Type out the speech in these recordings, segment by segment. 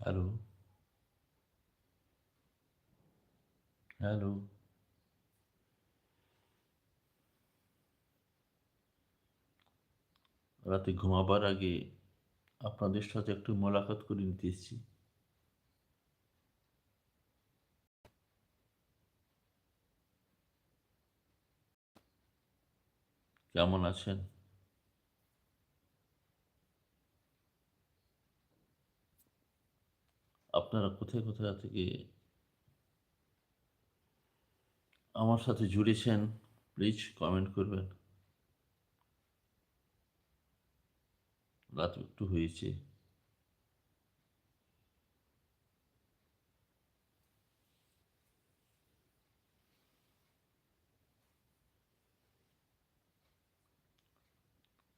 Hello hello রাতে ঘুমাবার আগে আপনাদের সাথে একটু মোলাকাত করে নিতে এসেছি। কেমন আছেন? আপনারা কোথায় কোথায় থেকে আমার সাথে জুড়েছেন প্লিজ কমেন্ট করবেন। রাত একটু হয়েছে।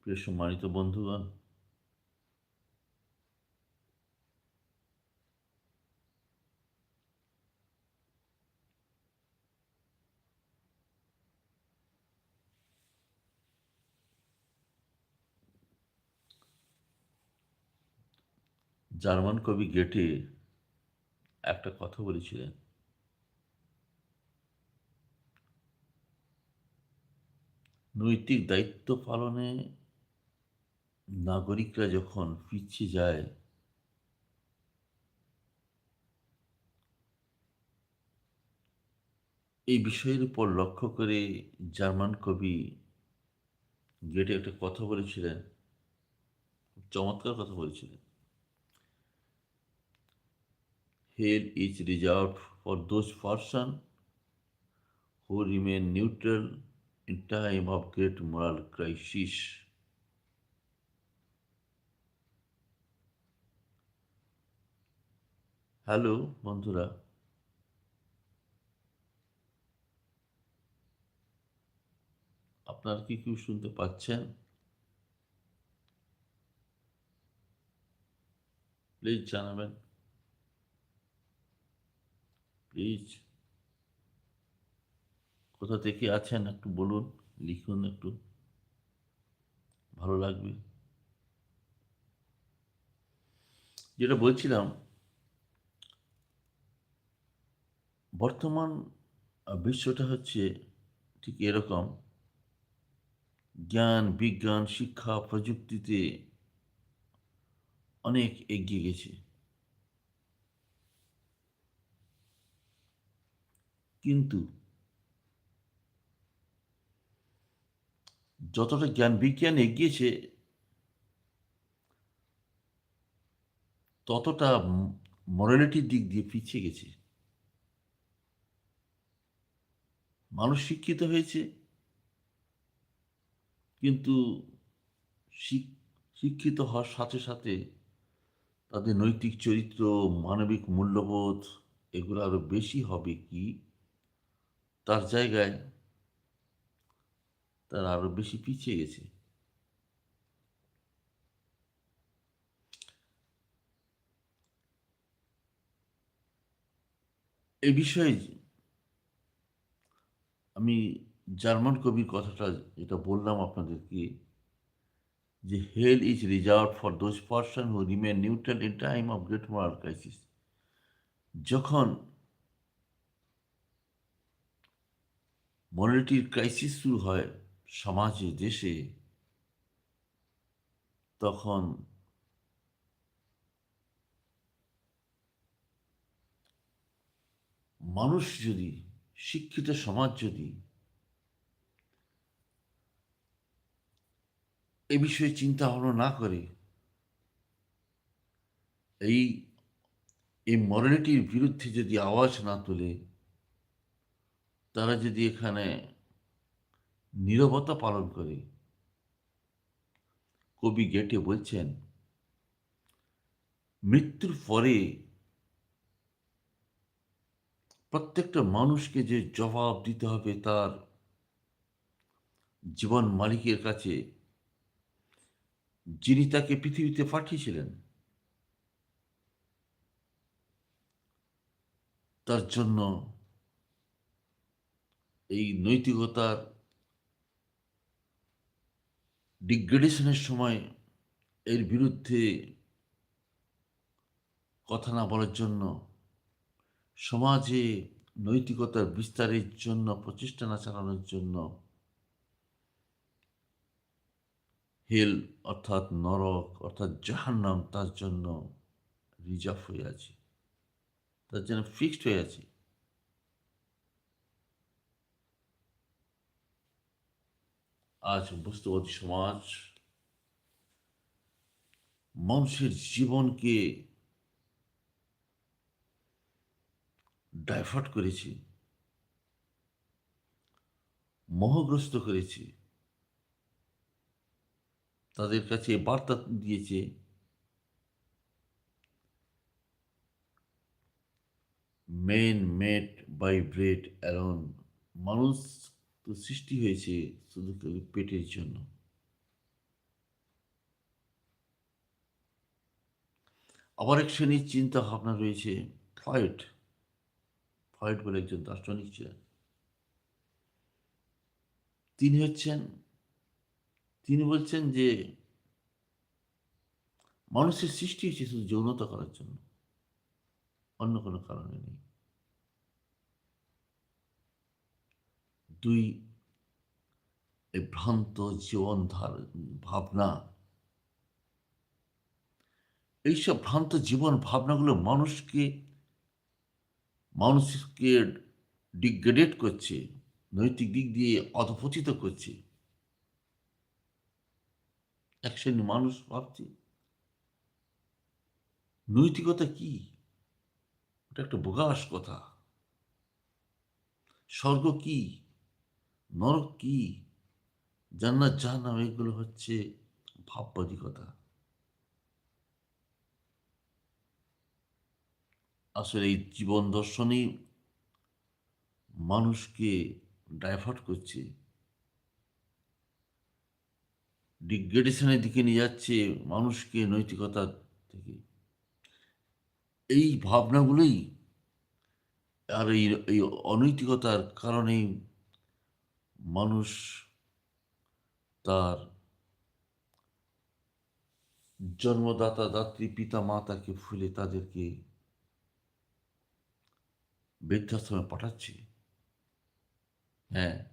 প্রিয় সম্মানিত বন্ধুগণ জার্মান কবি গেটে একটা কথা বলেছিলেন। নৈতিক দায়িত্ব পালনে নাগরিকরা যখন পিছিয়ে যায়, এই বিষয়ের উপর লক্ষ্য করে জার্মান কবি গেটে একটা কথা বলেছিলেন, চমৎকার কথা বলেছিলেন। Hell is reserved for those persons who remain neutral in time of great moral crisis. Hello বন্ধুরা আপনারা কি কেউ শুনতে পাচ্ছেন প্লিজ জানাবেন প্লিজ কোথা থেকে আছেন একটু বলুন, লিখুন একটু। ভালো লাগবে। যেটা বলছিলাম, বর্তমান বিশ্বটা হচ্ছে ঠিক এরকম। জ্ঞান, বিজ্ঞান, শিক্ষা প্রযুক্তিতে অনেক এগিয়ে গেছে। কিন্তু যতটা জ্ঞান বিজ্ঞান এগিয়েছে, ততটা মরালিটির দিক দিয়ে পিছিয়ে গেছে। মানুষ শিক্ষিত হয়েছে, কিন্তু শিক্ষিত হওয়ার সাথে সাথে তাদের নৈতিক চরিত্র, মানবিক মূল্যবোধ এগুলো আরও বেশি হবে কি? তার জায়গায় তারা আরও বেশি পিছিয়ে গেছে। এই বিষয়ে আমি জার্মান কবির কথাটা যেটা বললাম আপনাদেরকে, যে hell is reserved for those person who remain neutral in time of great moral crisis. যখন মরালিটির ক্রাইসিস শুরু হয় সমাজে, দেশে। তখন মানুষ যদি, শিক্ষিত সমাজ যদি এ বিষয়ে চিন্তা ভাবনা না করে, এই এই মরালিটির বিরুদ্ধে যদি আওয়াজ না তোলে তারা যদি এখানে নীরবতা পালন করে, কবি গেটে বলছেন, মৃত্যুর পরে প্রত্যেকটা মানুষকে যে জবাব দিতে হবে তার জীবন মালিকের কাছে, যিনি তাকে পৃথিবীতে পাঠিয়েছিলেন, তার জন্য এই নৈতিকতার ডিগ্রেডেশনের সময় এর বিরুদ্ধে কথা না বলার জন্য, সমাজে নৈতিকতার বিস্তারের জন্য, প্রচেষ্টা না চালানোর জন্য হেল অর্থাৎ নরক অর্থাৎ জাহান্নাম তার জন্য রিজার্ভ হয়ে আছে। তার জন্য ফিক্সড হয়ে আছে। আজ বস্তুবাদী সমাজ, মানুষের জীবনকে ডাইভার্ট করেছে, মোহগ্রস্ত করেছে, তাদের কাছে বার্তা দিয়েছে। Men made by bread alone মানুষ তো সৃষ্টি হয়েছে শুধু পেটের জন্য। আবার এক শ্রেণির চিন্তা ভাবনা রয়েছে, ফ্লয়েড। ফ্লয়েড বলে একজন দার্শনিক ছিলেন তিনি হচ্ছেন, তিনি বলছেন যে, মানুষের সৃষ্টি হয়েছে শুধু যৌনতা করার জন্য, অন্য কোনো কারণে নেই। দুই এই ভ্রান্ত জীবন ধার ভাবনা। এইসব ভ্রান্ত জীবন ভাবনাগুলো মানুষকে মানুষকে ডিগ্রেডেট করছে, নৈতিক দিক দিয়ে অধপতিত করছে। এক শ্রেণি মানুষ ভাবছে, নৈতিকতা কি? ওটা একটা বোগাস কথা। স্বর্গ কি? নরক কি জান্নাত জাহান্নাম, এগুলো হচ্ছে ভাববাদী কথা আসলে এই জীবন দর্শনই মানুষকে ডাইভার্ট করছে ডিগ্রেডেশনের দিকে নিয়ে যাচ্ছে মানুষকে নৈতিকতা থেকে। এই ভাবনাগুলোই আর এই এই অনৈতিকতার কারণেই মানুষ তার জন্মদাতা, দাত্রী, পিতা মাতাকে ফুলে তাদেরকে বৃদ্ধাশ্রমে পাঠাচ্ছে। হ্যাঁ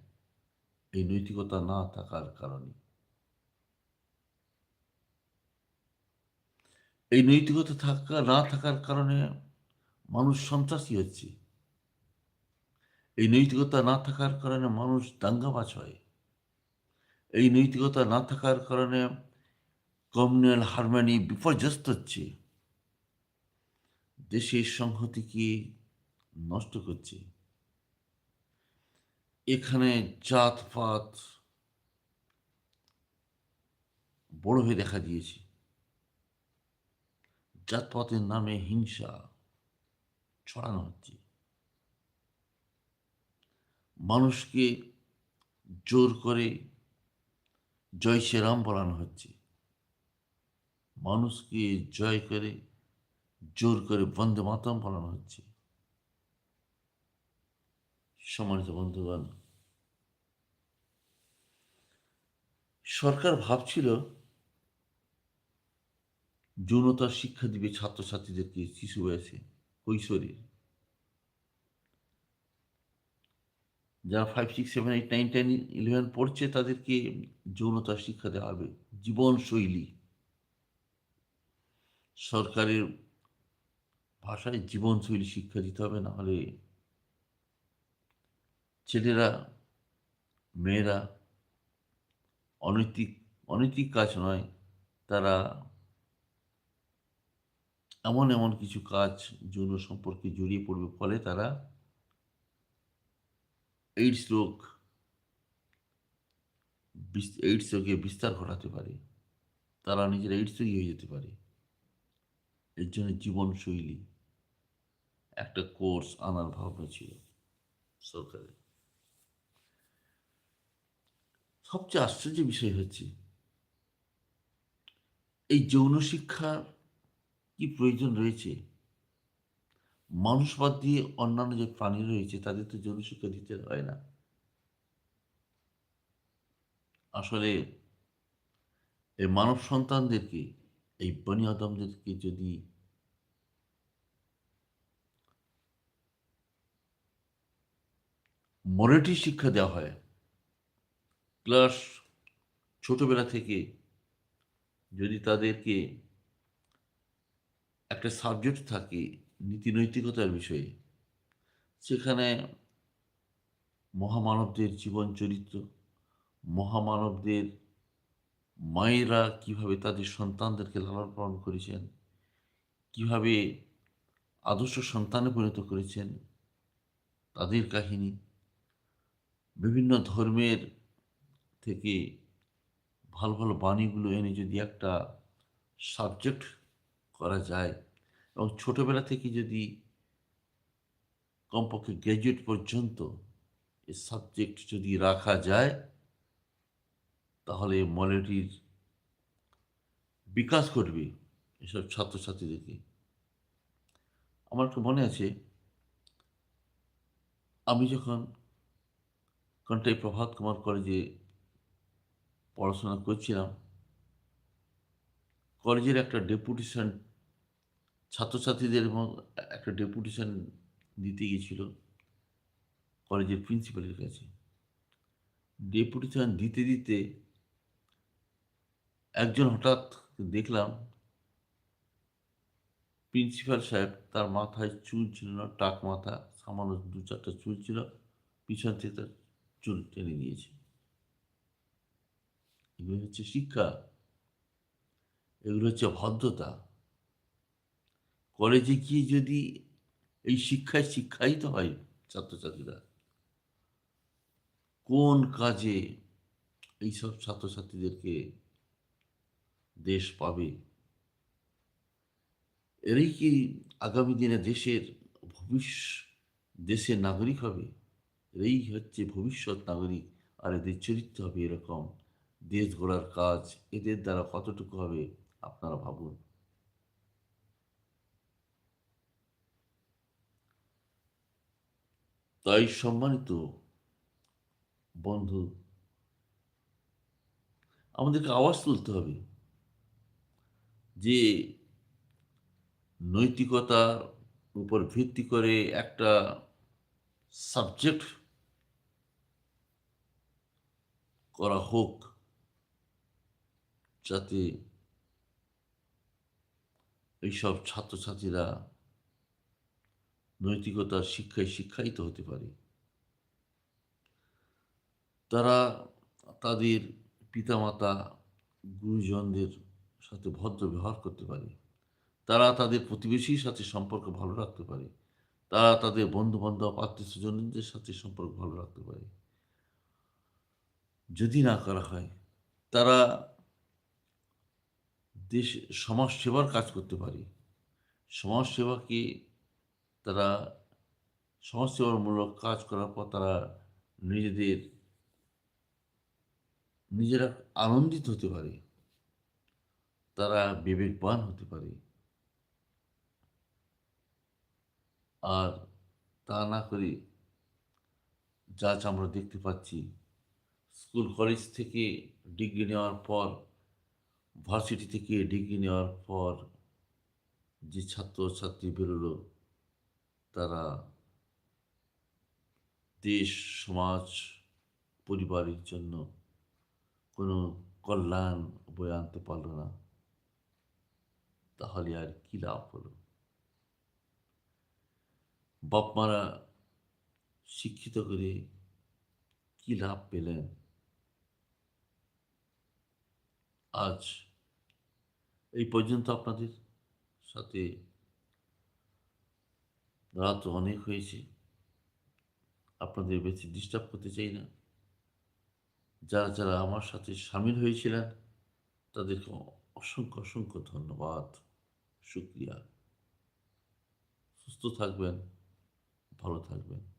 এই নৈতিকতা না থাকার কারণে। এই নৈতিকতা থাকা, না থাকার কারণে মানুষ সন্ত্রাসী হচ্ছে। এই নৈতিকতা না থাকার কারণে মানুষ দাঙ্গাবাজ হয় এই নৈতিকতা না থাকার কারণে কমিউনাল হারমানি বিপর্যস্ত হচ্ছে। দেশের সংহতিকে নষ্ট করছে? এখানে জাতপাত বড় হয়ে দেখা দিয়েছে। জাতপাতের নামে হিংসা ছড়ানো হচ্ছে। মানুষকে জোর করে জয় শ্রীরাম বলানো হচ্ছে। মানুষকে জয় করে, জোর করে বন্দে মাতম বলানো হচ্ছে। সম্মানিত বন্ধুগণ, সরকার ভাবছিল যৌনতার শিক্ষা দিবে ছাত্রছাত্রীদেরকে শিশু বয়সে কৈশোরে। যারা five six seven eight nine ten eleven পড়ছে তাদেরকে যৌনতা শিক্ষা দেওয়া হবে। জীবনশৈলী। সরকারের ভাষায় জীবনশৈলী শিক্ষা দিতে হবে না হলে ছেলেরা, মেয়েরা অনৈতিক অনৈতিক কাজ নয়, তারা এমন এমন কিছু কাজ যৌন সম্পর্কে জড়িয়ে পড়বে, ফলে তারা এইডস রোগ এইডস রোগে বিস্তার ঘটাতে পারে। তারা নিজের এইডস রোগী হয়ে যেতে পারে। এর জন্য জীবনশৈলী একটা কোর্স আনার ভাবনা ছিল সরকারের। সবচেয়ে আশ্চর্য বিষয় হচ্ছে, এই যৌন শিক্ষার কি প্রয়োজন রয়েছে? মানুষ বাদ দিয়ে অন্যান্য যে প্রাণী রয়েছে, তাদের তো জনসংখ্যা দিতে হয় না। আসলে এই মানব সন্তানদেরকে, এই বনি আদমদেরকে যদি মরেটি শিক্ষা দেওয়া হয় প্লাস ছোটবেলা থেকে যদি তাদেরকে একটা সাবজেক্ট থাকে নীতি নৈতিকতার বিষয়ে সেখানে মহামানবদের জীবন চরিত্র, মহামানবদের মায়েরা কীভাবে তাদের সন্তানদেরকে লালন পালন করেছেন, কীভাবে আদর্শ সন্তানে পরিণত করেছেন, তাদের কাহিনী, বিভিন্ন ধর্মের থেকে ভালো ভালো বাণীগুলো এনে যদি একটা সাবজেক্ট করা যায় এবং ছোটোবেলা থেকে যদি কমপক্ষে গ্র্যাজুয়েট পর্যন্ত এই সাবজেক্ট যদি রাখা যায়, তাহলে মলেটির বিকাশ ঘটবে এসব ছাত্রছাত্রীদেরকে। আমার তো মনে আছে, আমি যখন কন্টাই প্রভাত কুমার কলেজে পড়াশোনা করছিলাম, কলেজের একটা ডেপুটেশন ছাত্রছাত্রীদের একটা ডেপুটেশন দিতে গিয়েছিল কলেজের প্রিন্সিপালের কাছে। ডেপুটেশন দিতে দিতে একজন হঠাৎ দেখলাম প্রিন্সিপাল সাহেব তার মাথায় চুল ছিল না, টাক মাথা, সামান্য দু চারটা চুল ছিল, পিছন থেকে তার চুল টেনে নিয়েছে। এগুলো হচ্ছে শিক্ষা, এগুলো হচ্ছে ভদ্রতা। কলেজে গিয়ে যদি এই শিক্ষায় শিক্ষায়িত হয় ছাত্রছাত্রীরা? কোন কাজে এইসব ছাত্রছাত্রীদেরকে দেশ পাবে? এরই কি আগামী দিনে দেশের ভবিষ্যৎ দেশের নাগরিক হবে? এরাই হচ্ছে ভবিষ্যৎ নাগরিক আর এদের চরিত্র হবে এরকম। দেশ গড়ার কাজ এদের দ্বারা কতটুকু হবে আপনারা ভাবুন। তাই সম্মানিত বন্ধু, আমাদেরকে আওয়াজ তুলতে হবে যে নৈতিকতার উপর ভিত্তি করে একটা সাবজেক্ট করা হোক যাতে এইসব ছাত্রছাত্রীরা নৈতিকতার শিক্ষায় শিক্ষায়িত হতে পারে। তারা তাদের পিতামাতা, গুরুজনদের সাথে ভদ্র ব্যবহার করতে পারে। তারা তাদের প্রতিবেশীর সাথে সম্পর্ক ভালো রাখতে পারে। তারা তাদের বন্ধু বান্ধব আত্মীয় স্বজনদের সাথে সম্পর্ক ভালো রাখতে পারে। যদি না করা হয়, তারা দেশ সমাজ সেবার কাজ করতে পারে। সমাজ সেবাকে তারা সমাজসেবামূলক কাজ করার পর তারা নিজেদের, নিজেরা আনন্দিত হতে পারে। তারা বিবেকবান হতে পারে। আর তা না করে যা আমরা দেখতে পাচ্ছি, স্কুল কলেজ থেকে ডিগ্রি নেওয়ার পর, ভার্সিটি থেকে ডিগ্রি নেওয়ার পর যে ছাত্র ছাত্রী বেরোলো তারা দেশ, সমাজ, পরিবারের জন্য কোনো কল্যাণ বয়ে আনতে পারল না। তাহলে আর কি লাভ হলো? বাপ মারা শিক্ষিত করে কি লাভ পেলেন? আজ এই পর্যন্ত আপনাদের সাথে রাত অনেক হয়েছে। আপনাদের বেশি ডিস্টার্ব করতে চাই না। যারা যারা আমার সাথে সামিল হয়েছিলেন, তাদেরকে অসংখ্য অসংখ্য ধন্যবাদ। শুক্রিয়া। সুস্থ থাকবেন, ভালো থাকবেন।